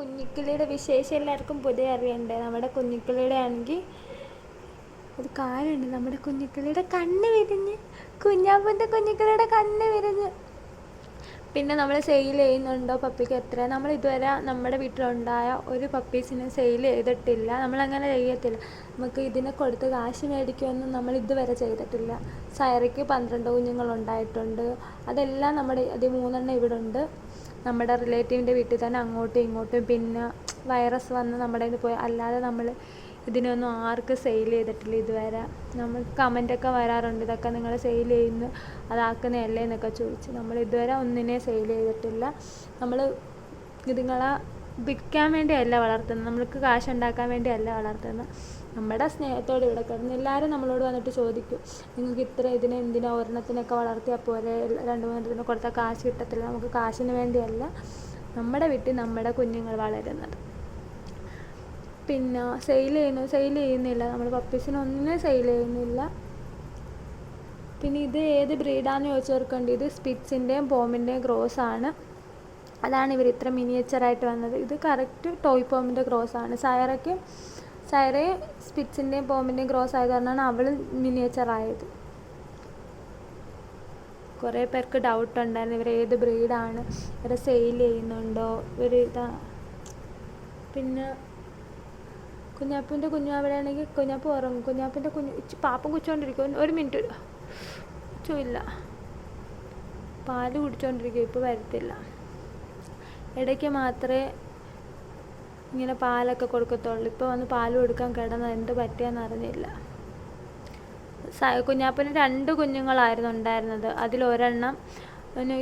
കുഞ്ഞിക്കിളിയുടെ വിശേഷം എല്ലാവർക്കും പൊതുവെ അറിയണ്ടേ. നമ്മുടെ കുഞ്ഞിക്കിളിയുടെ ആണെങ്കിൽ ഒരു കാര്യമുണ്ട് നമ്മുടെ കുഞ്ഞിക്കിളിയുടെ കണ്ണ് വിരിഞ്ഞ് കുഞ്ഞാപ്പന്റെ കുഞ്ഞിക്കിളിയുടെ കണ്ണ് വിരിഞ്ഞ്. പിന്നെ നമ്മൾ സെയിൽ ചെയ്യുന്നുണ്ടോ പപ്പിക്ക് എത്ര? നമ്മൾ ഇതുവരെ നമ്മുടെ വീട്ടിലുണ്ടായ ഒരു പപ്പീസിനെ സെയിൽ ചെയ്തിട്ടില്ല. നമ്മളങ്ങനെ ചെയ്യത്തില്ല. നമുക്ക് ഇതിനെ കൊടുത്ത് കാശ് മേടിക്കുമെന്നും നമ്മൾ ഇതുവരെ ചെയ്തിട്ടില്ല. സയറയ്ക്ക് പന്ത്രണ്ട് കുഞ്ഞുങ്ങളുണ്ടായിട്ടുണ്ട്. അതെല്ലാം നമ്മുടെ അത് മൂന്നെണ്ണം ഇവിടെ ഉണ്ട് നമ്മുടെ റിലേറ്റീവിന്റെ വീട്ടിൽ തന്നെ അങ്ങോട്ടും ഇങ്ങോട്ടും പിന്നെ വൈറസ് വന്ന് നമ്മുടെ കയ്യിൽ പോയി. അല്ലാതെ നമ്മൾ ഇതിനൊന്നും ആർക്കും സെയിൽ ചെയ്തിട്ടില്ല ഇതുവരെ. നമ്മൾ കമന്റൊക്കെ വരാറുണ്ട്. ഇതൊക്കെ നിങ്ങൾ സെയിൽ ചെയ്യുന്നു അതാക്കുന്നതല്ലേ എന്നൊക്കെ ചോദിച്ച്. നമ്മൾ ഇതുവരെ ഒന്നിനെ സെയിൽ ചെയ്തിട്ടില്ല. നമ്മൾ ഇതുങ്ങളെ വിൽക്കാൻ വേണ്ടിയല്ല വളർത്തുന്നത്. നമ്മൾക്ക് കാശുണ്ടാക്കാൻ വേണ്ടിയല്ല വളർത്തുന്നത്. നമ്മുടെ സ്നേഹത്തോടെ ഇവിടെ കിടന്ന് എല്ലാവരും നമ്മളോട് വന്നിട്ട് ചോദിക്കും നിങ്ങൾക്ക് ഇത്ര ഇതിനെ എന്തിനാ ഒരെണ്ണത്തിനൊക്കെ വളർത്തിയാൽ പോലെ രണ്ട് മൂന്നെണ്ണത്തിന് കൊടുത്താൽ കാശ് കിട്ടത്തില്ല. നമുക്ക് കാശിന് വേണ്ടിയല്ല നമ്മുടെ വീട്ടിൽ നമ്മുടെ കുഞ്ഞുങ്ങൾ വളരുന്നത്. പിന്നെ സെയിൽ ചെയ്യുന്നു. സെയിൽ ചെയ്യുന്നില്ല. നമ്മൾ പപ്പീസിനൊന്നും സെയിൽ ചെയ്യുന്നില്ല. പിന്നെ ഇത് ഏത് ബ്രീഡാന്ന് ചോദിച്ചവർക്കുണ്ട്. ഇത് സ്പിറ്റ്സിന്റെയും പോമിന്റെയും ക്രോസ് ആണ്. അതാണ് ഇവർ ഇത്ര മിനിയേച്ചറായിട്ട് വന്നത്. ഇത് കറക്റ്റ് ടോയ് പോമിന്റെ ക്രോസ് ആണ്. സയറയ്ക്ക് സയറയും സ്പിറ്റ്സിന്റെയും പോമിന്റെയും ക്രോസ് ആയത് കാരണമാണ് അവളും മിനിയേച്ചറായത് കുറേ പേർക്ക് ഡൗട്ട് ഉണ്ടായിരുന്നു. ഇവർ ഏത് ബ്രീഡാണ് ഇവരെ സെയിൽ ചെയ്യുന്നുണ്ടോ? ഇവർ ഇതാ. പിന്നെ കുഞ്ഞാപ്പിന്റെ കുഞ്ഞു അവിടെയാണെങ്കിൽ കുഞ്ഞാപ്പ് ഉറങ്ങും. കുഞ്ഞാപ്പിന്റെ കുഞ്ഞു പാപ്പം കുടിച്ചുകൊണ്ടിരിക്കും ഒരു മിനിറ്റ് ഇല്ല. പാൽ കുടിച്ചുകൊണ്ടിരിക്കും ഇപ്പോൾ വരത്തില്ല. ഇടയ്ക്ക് മാത്രമേ ഇങ്ങനെ പാലൊക്കെ കൊടുക്കത്തുള്ളൂ. ഇപ്പോൾ വന്ന് പാൽ കൊടുക്കാൻ കിടന്ന് എന്ത് പറ്റിയെന്ന് അറിഞ്ഞില്ല. കുഞ്ഞാപ്പന് രണ്ട് കുഞ്ഞുങ്ങളായിരുന്നു ഉണ്ടായിരുന്നത്. അതിലൊരെണ്ണം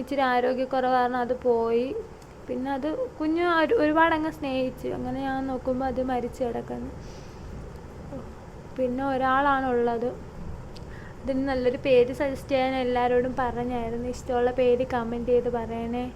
ഇച്ചിരി ആരോഗ്യക്കുറവ് കാരണം അത് പോയി. പിന്നെ അത് കുഞ്ഞു ഒരുപാട് അങ്ങ് സ്നേഹിച്ചു. അങ്ങനെ ഞാൻ നോക്കുമ്പോൾ അത് മരിച്ചു കിടക്കുന്നു. പിന്നെ ഒരാളാണുള്ളത്. ഇതിന് നല്ലൊരു പേര് സജസ്റ്റ് ചെയ്യാൻ എല്ലാവരോടും പറഞ്ഞായിരുന്നു. ഇഷ്ടമുള്ള പേര് കമന്റ് ചെയ്ത് പറയണേ.